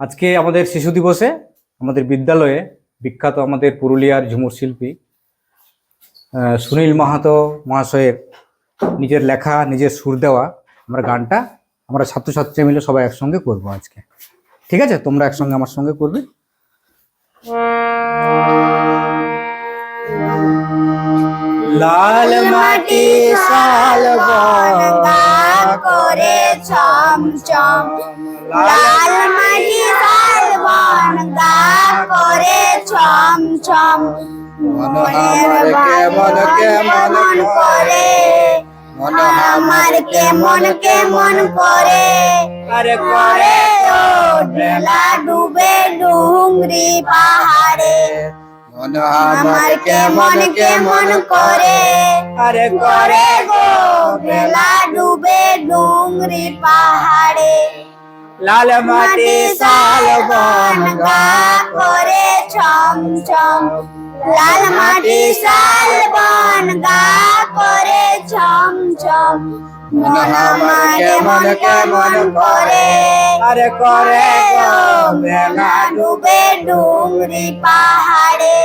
আজকে আমাদের শিশু দিবসে আমাদের বিদ্যালয়ে বিখ্যাত আমাদের পুরুলিয়ার ঝুমুর শিল্পী সুনীল মাহাতো মহাশয়ের নিজের লেখা, নিজের সুর দেওয়া আমরা গানটা আমরা ছাত্রছাত্রী মিলে সবাই একসঙ্গে করব আজকে। ঠিক আছে? তোমরা একসঙ্গে আমার সঙ্গে করবে। লাল মাটি শালবন ছম লাল মাটি শালবন গা করে ছম মনের কেমন কেমন করে? মন আমার কেমন কেমন করে? আরে করে ও বেলা ডুবে ডুংরি পাহাড়ে। মন আমার কেমন কেমন করে? আরে করে গো বেলা ডুবে ডুংরি পাহাড়ে। লাল মাটি শালবন গা করে ছম ছম। লাল মাটি শালবন গা করে ছম ছম। মন কেমন কেমন করে। আরে করে গো ডুবে ডুংরি পাহাড়ে।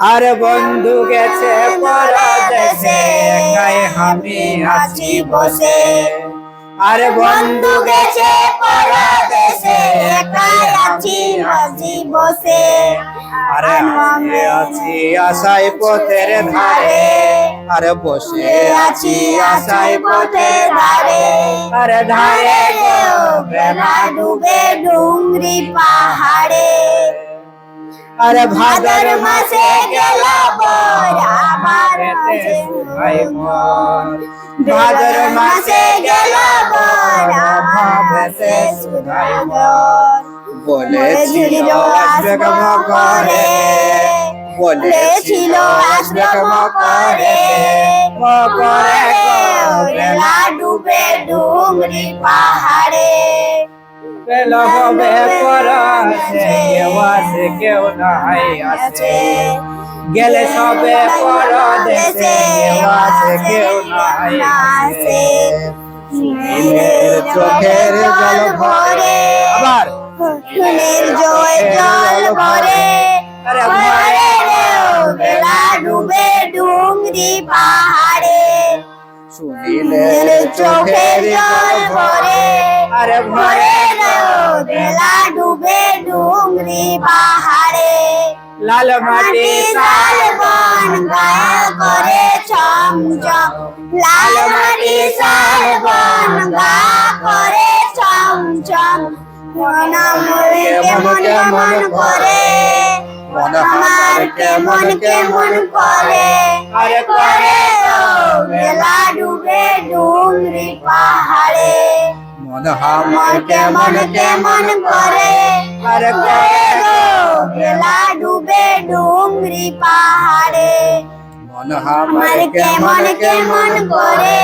আরে বন্ধু গেছে পরদেশে একাই আমি আছি বসে। আরে বন্ধু গেছে পরদেশে একাই আছি বসে। আরে আমি আছি আশাই পথের ধারে। আরে বসে আছি আশাই পথের ধারে। আরে ধারে গো বেলা ডুবে ডুংরি পাহাড়ে। আরে ভাদর ভাদর মাসে গেল বর আমার মাঝে ভাই মন ভাদর মাসে গেল বর ভাবতে সুধাই বলেছিল আসবে করে বলেছিল আসবে করে করে বেলা ডুবে ডুংরি পাহাড়ে পেল হবে পরাছে কেউ আছে কেউ নাই আছে গেলে সবে পরদেশে কেউ আছে কেউ নাই আছে নীলের চোখের জল ভরে আবার ফুলের জয় জল ভরে আরে ভরে রে ও বেলা ডুবে ডুংরি পাহাড়ে সুনীলের নীলের চোখের জল ভরে আরে ভরে বেলা ডুবে ডুংরি পাহাড়ে। লাল মাটি শাল বন গায়া করে ছম লাল মাটি শাল বন গা করে ছম মন আমার কেমন কেমন করে? আমার কেমন কেমন করে? আরে করে ও ডুবে ডুংরি পাহাড়ে। মন আমার আমার কেমন কেমন করে আরে করে গো বেলা ডুবে ডুংরি পাহাড়ে মন আমার কেমন কেমন করে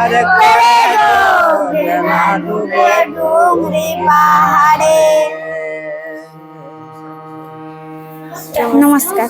আরে করে গো বেলা ডুবে ডুংরি পাহাড়ে নমস্কার